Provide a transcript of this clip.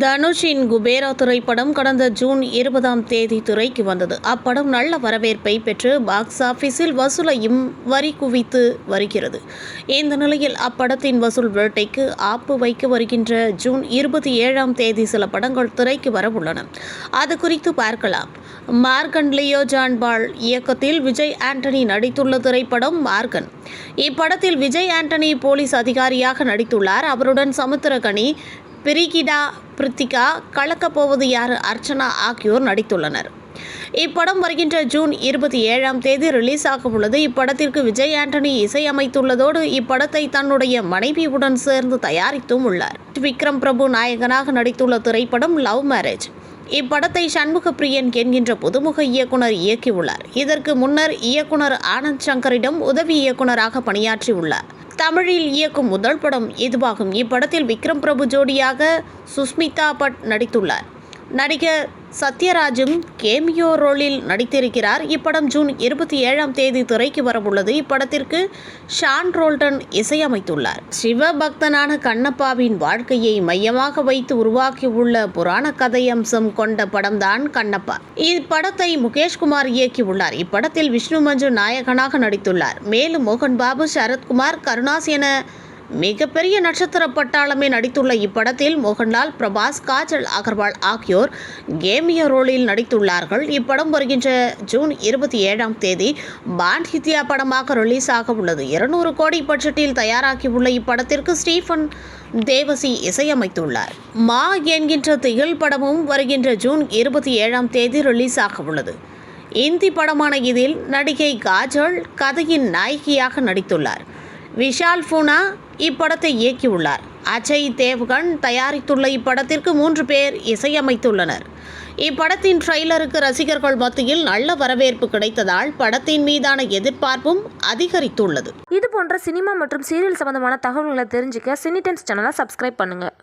தனுஷின் குபேரா திரைப்படம் கடந்த ஜூன் இருபதாம் தேதி திரைக்கு வந்தது. அப்படம் நல்ல வரவேற்பை பெற்று பாக்ஸ் ஆபீஸில் வசூலையும் வரி குவித்து வருகிறது. இந்த நிலையில் அப்படத்தின் வசூல் வேட்டைக்கு ஆப்பு வைக்க வருகின்ற ஜூன் இருபத்தி ஏழாம் தேதி சில படங்கள் திரைக்கு வரவுள்ளன அது குறித்து பார்க்கலாம். மார்கன் லியோ ஜான்பால் இயக்கத்தில் விஜய் ஆண்டனி நடித்துள்ள திரைப்படம் மார்கன். இப்படத்தில் விஜய் ஆண்டனி போலீஸ் அதிகாரியாக நடித்துள்ளார். அவருடன் சமுத்திரகனி பிரிகிடா பிரித்திகா கலக்கப் போவது யார்? அர்ச்சனா ஆகியோர் நடித்துள்ளனர். இப்படம் வருகின்ற ஜூன் இருபத்தி ஏழாம் தேதி ரிலீஸ் ஆக உள்ளது இப்படத்திற்கு விஜய் ஆண்டனி இசையமைத்துள்ளதோடு இப்படத்தை தன்னுடைய மனைவியுடன் சேர்ந்து தயாரித்தும் உள்ளார். விக்ரம் பிரபு நாயகனாக நடித்துள்ள திரைப்படம் லவ் மேரேஜ். இப்படத்தை சண்முக பிரியன் என்கின்ற புதுமுக இயக்குனர் இயக்கியுள்ளார். இதற்கு முன்னர் இயக்குனர் ஆனந்த் சங்கரிடம் உதவி இயக்குனராக பணியாற்றியுள்ளார். தமிழில் இயக்கும் முதல் படம் இதுவாகும் இப்படத்தில் விக்ரம் பிரபு ஜோடியாக சுஸ்மிதா பட் நடித்துள்ளார். நடிகர் சத்யராஜும் கேமியோ ரோலில் நடித்திருக்கிறார். இப்படம் ஜூன் இருபத்தி ஏழாம் தேதி திரைக்கு வரவுள்ளது. இப்படத்திற்கு ஷான் ரோல்டன் இசையமைத்துள்ளார். சிவபக்தனான கண்ணப்பாவின் வாழ்க்கையை மையமாக வைத்து உருவாக்கியுள்ள புராண கதை அம்சம் கொண்ட படம்தான் கண்ணப்பா. இப்படத்தை முகேஷ்குமார் இயக்கியுள்ளார். இப்படத்தில் விஷ்ணு மஞ்சு நாயகனாக நடித்துள்ளார். மேலும் மோகன் பாபு சரத்குமார் கருணாஸ் என மிகப்பெரிய நட்சத்திர பட்டாளமே நடித்துள்ள இப்படத்தில் மோகன்லால் பிரபாஸ் காஜல் அகர்வால் ஆகியோர் கேமிய ரோலில் நடித்துள்ளார்கள். இப்படம் வருகின்ற ஜூன் இருபத்தி ஏழாம் தேதி பாண்ட் ஹித்யா படமாக ரிலீஸ் ஆக உள்ளது. இருநூறு கோடி பட்ஜெட்டில் தயாராகியுள்ள இப்படத்திற்கு ஸ்டீஃபன் தேவசி இசையமைத்துள்ளார். மா என்கின்ற திகில் படமும் வருகின்ற ஜூன் இருபத்தி ஏழாம் தேதி ரிலீஸ் ஆக உள்ளது. இந்தி படமான இதில் நடிகை காஜல் கதையின் நாயகியாக நடித்துள்ளார். விஷால் பூனா இப்படத்தை இயக்கியுள்ளார். அஜய் தேவ்கன் தயாரித்துள்ள இப்படத்திற்கு மூன்று பேர் இசையமைத்துள்ளனர். இப்படத்தின் ட்ரெய்லருக்கு ரசிகர்கள் மத்தியில் நல்ல வரவேற்பு கிடைத்ததால் படத்தின் மீதான எதிர்பார்ப்பும் அதிகரித்துள்ளது. இது போன்ற சினிமா மற்றும் சீரியல் சம்பந்தமான தகவல்களை தெரிஞ்சுக்க சினிடென்ஸ் சேனலை சப்ஸ்கிரைப் பண்ணுங்கள்